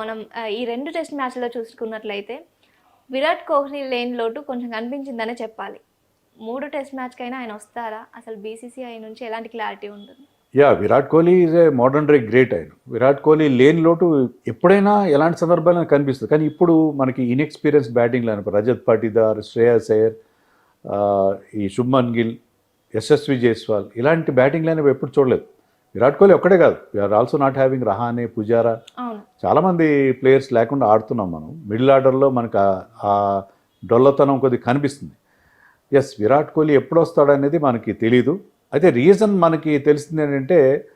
మనం ఈ రెండు టెస్ట్ మ్యాచ్లో చూసుకున్నట్లయితే విరాట్ కోహ్లీ లేని లోటు కొంచెం కనిపించిందనే చెప్పాలి. మూడు టెస్ట్ మ్యాచ్కైనా ఆయన వస్తారా? అసలు బీసీసీఐ నుంచి ఎలాంటి క్లారిటీ ఉంటుంది? Yeah Virat Kohli is a modern day great ఆయన. విరాట్ కోహ్లీ లేని లోటు ఎప్పుడైనా ఎలాంటి సందర్భాల్లో కనిపిస్తుంది. కానీ ఇప్పుడు మనకి ఇన్ఎక్స్పీరియన్స్ బ్యాటింగ్లో అనుకో రజత్ పాటిదార్ శ్రేయస్ అయ్యర్ ఈ శుభ్మన్ గిల్ యశస్వి జైస్వాల్ ఇలాంటి బ్యాటింగ్ లైన్ ఎప్పుడు చూడలేదు. విరాట్ కోహ్లీ ఒక్కడే కాదు. We're also not having Rahane Pujara. చాలామంది ప్లేయర్స్ లేకుండా ఆడుతున్నాం మనం. మిడిల్ ఆర్డర్లో మనకు ఆ- డొల్లతనం కొద్దిగా కనిపిస్తుంది. ఎస్ విరాట్ కోహ్లీ ఎప్పుడు వస్తాడనేది మనకి తెలీదు. అయితే రీజన్ మనకి తెలిసింది ఏంటంటే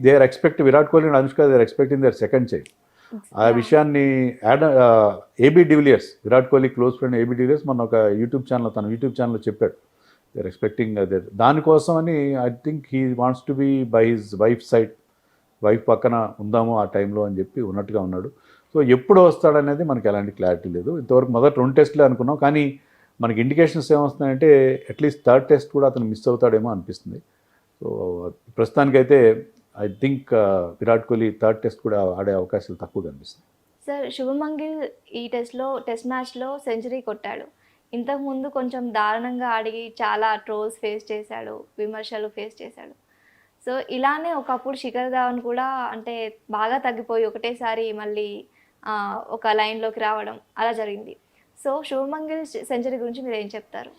they are expect Virat Kohli and Anushka they are expecting their second child ఆ విషయాన్ని add AB de Villiers Virat Kohli close friend AB de Villiers మన ఒక యూట్యూబ్ ఛానల్ తన యూట్యూబ్ ఛానల్లో చెప్పాడు. దేర్ ఎక్స్పెక్టింగ్ అదే దానికోసం అని I think he wants to be by his wife side wife పక్కన ఉందాము ఆ టైంలో అని చెప్పి ఉన్నట్టుగా ఉన్నాడు. సో ఎప్పుడు వస్తాడనేది మనకి ఎలాంటి క్లారిటీ లేదు. ఇంతవరకు మొదటి రెండు టెస్ట్లే అనుకున్నాం. కానీ మనకి ఇండికేషన్స్ ఏమొస్తున్నాయంటే అట్లీస్ట్ థర్డ్ టెస్ట్ కూడా అతను మిస్ అవుతాడేమో అనిపిస్తుంది. సో ప్రస్తుతానికైతే I think uh, Virat Kohli third test కూడా ఆడే అవకాశాలు తక్కువ కనిపిస్తుంది సార్ శుభమంగిల్ ఈ టెస్ట్లో టెస్ట్ మ్యాచ్లో సెంచరీ కొట్టాడు. ఇంతకుముందు కొంచెం దారుణంగా ఆడి చాలా ట్రోల్స్ ఫేస్ చేశాడు విమర్శలు ఫేస్ చేశాడు. సో ఇలానే ఒకప్పుడు శిఖర్ ధావన్ కూడా అంటే బాగా తగ్గిపోయి ఒకటేసారి మళ్ళీ ఒక లైన్లోకి రావడం అలా జరిగింది. సో శుభమన్ సెంచరీ గురించి మీరు ఏం చెప్తారు?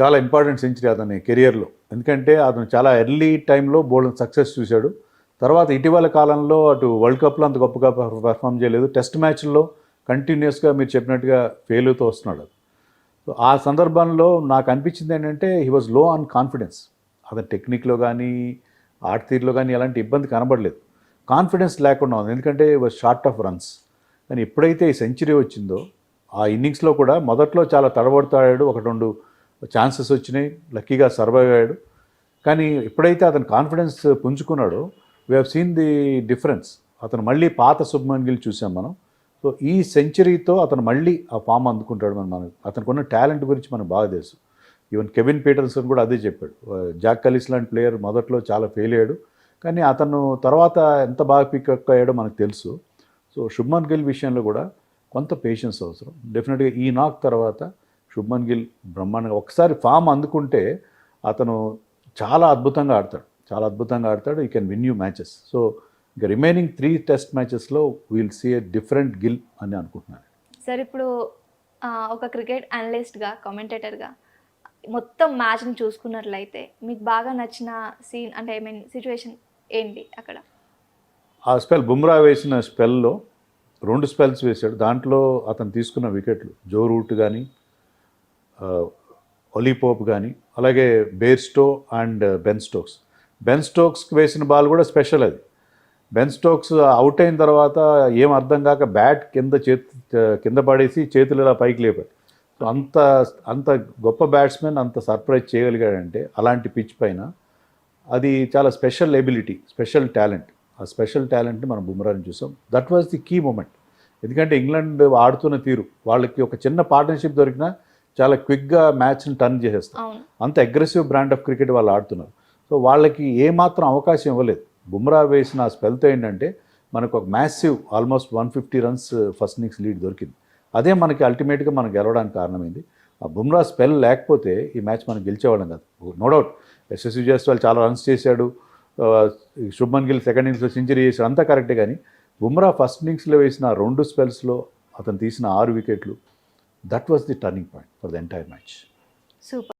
చాలా ఇంపార్టెంట్ సెంచరీ అతని కెరియర్లో. ఎందుకంటే అతను చాలా ఎర్లీ టైంలో బోల్డ్ సక్సెస్ చూశాడు. తర్వాత ఇటీవల కాలంలో అటు వరల్డ్ కప్లో అంత గొప్పగా పర్ఫామ్ చేయలేదు. టెస్ట్ మ్యాచ్ల్లో కంటిన్యూస్గా మీరు చెప్పినట్టుగా ఫెయిల్ అవుతూ వస్తున్నాడు సో ఆ సందర్భంలో నాకు అనిపించింది ఏంటంటే హీ వాజ్లో ఆన్ కాన్ఫిడెన్స్ అతని టెక్నిక్లో కానీ ఆట తీరులో కానీ ఎలాంటి ఇబ్బంది కనబడలేదు. కాన్ఫిడెన్స్ లేకుండా ఉంది. ఎందుకంటే వాజ్ షార్ట్ ఆఫ్ రన్స్ కానీ ఎప్పుడైతే ఈ సెంచరీ వచ్చిందో ఆ ఇన్నింగ్స్లో కూడా మొదట్లో చాలా తడబడుతాడు ఒక రెండు ఛాన్సెస్ వచ్చినాయి. లక్కీగా సర్వైవ్ అయ్యాడు. కానీ ఎప్పుడైతే అతను confidence పుంజుకున్నాడో we have seen the difference అతను మళ్ళీ పాత శుభ్మన్ గిల్ చూసాం మనం. సో ఈ సెంచరీతో అతను మళ్ళీ ఆ ఫామ్ అందుకుంటాడు మనం మనకు. అతనికి టాలెంట్ గురించి మనకు బాగా తెలుసు. ఈవెన్ కెవిన్ పీటర్సన్ కూడా అదే చెప్పాడు. జాక్ కలిస్ లాంటి ప్లేయర్ మొదట్లో చాలా ఫెయిల్ అయ్యాడు. కానీ అతను తర్వాత ఎంత బాగా పికప్ అయ్యాడో మనకు తెలుసు. సో శుభ్మన్ గిల్ విషయంలో కూడా కొంత పేషెన్స్ అవసరం. డెఫినెట్గా ఈ నాక్ తర్వాత శుభ్మన్ గిల్ బ్రహ్మాండంగా ఒకసారి ఫామ్ అందుకుంటే అతను చాలా అద్భుతంగా ఆడతాడు. చాలా అద్భుతంగా ఆడతాడు. He can win you matches so ఇంకా remaining three test మ్యాచెస్లో will see a different Gill అని అనుకుంటున్నాను. సార్ ఇప్పుడు ఒక క్రికెట్ అనలిస్ట్గా కామెంటేటర్గా మొత్తం మ్యాచ్ని చూసుకున్నట్లయితే మీకు బాగా నచ్చిన సీన్ అంటే ఐ మీన్ సిచ్యువేషన్ ఏంటి అక్కడ? ఆ స్పెల్ బుమ్రా వేసిన స్పెల్లో రెండు స్పెల్స్ వేశాడు. దాంట్లో అతను తీసుకున్న వికెట్లు జో రూట్ కానీ ఒలీపోప్ కానీ అలాగే Bairstow and Ben Stokes Ben స్టోక్స్కి వేసిన బాల్ కూడా స్పెషల్ అది. బెన్ స్టోక్స్ అవుట్ అయిన తర్వాత ఏం అర్థం కాక బ్యాట్ కింద చేతి కింద పడేసి చేతులు ఇలా పైకి లేపాడు సో అంత అంత గొప్ప బ్యాట్స్మెన్ అంత సర్ప్రైజ్ చేయగలిగాడంటే అలాంటి పిచ్ పైన అది చాలా స్పెషల్ ఎబిలిటీ స్పెషల్ టాలెంట్ ఆ స్పెషల్ టాలెంట్ని మనం బుమ్రాని చూసాం. That was the key moment ఎందుకంటే ఇంగ్లాండ్ ఆడుతున్న తీరు వాళ్ళకి ఒక చిన్న పార్ట్నర్షిప్ దొరికినా చాలా క్విక్గా మ్యాచ్ని టర్న్ చేసేస్తారు. అంత అగ్రెసివ్ బ్రాండ్ ఆఫ్ క్రికెట్ వాళ్ళు ఆడుతున్నారు. సో వాళ్ళకి ఏమాత్రం అవకాశం ఇవ్వలేదు. బుమ్రా వేసిన ఆ స్పెల్తో ఏంటంటే మనకు ఒక massive almost one fifty runs first innings lead దొరికింది. అదే మనకి అల్టిమేట్గా మనం గెలవడానికి కారణమైంది. ఆ బుమ్రా స్పెల్ లేకపోతే ఈ మ్యాచ్ మనం గెలిచేవాళ్ళం కాదు. No doubt. ఎస్ఎస్వి జైస్వాల్ చాలా రన్స్ చేశాడు. శుభ్మన్ గిల్ సెకండ్ ఇన్నింగ్స్లో సెంచరీ చేశాడు. అంతా కరెక్టే కానీ బుమ్రా ఫస్ట్ ఇన్నింగ్స్లో వేసిన రెండు స్పెల్స్లో అతను తీసిన ఆరు వికెట్లు that was the turning point for the entire match. Super.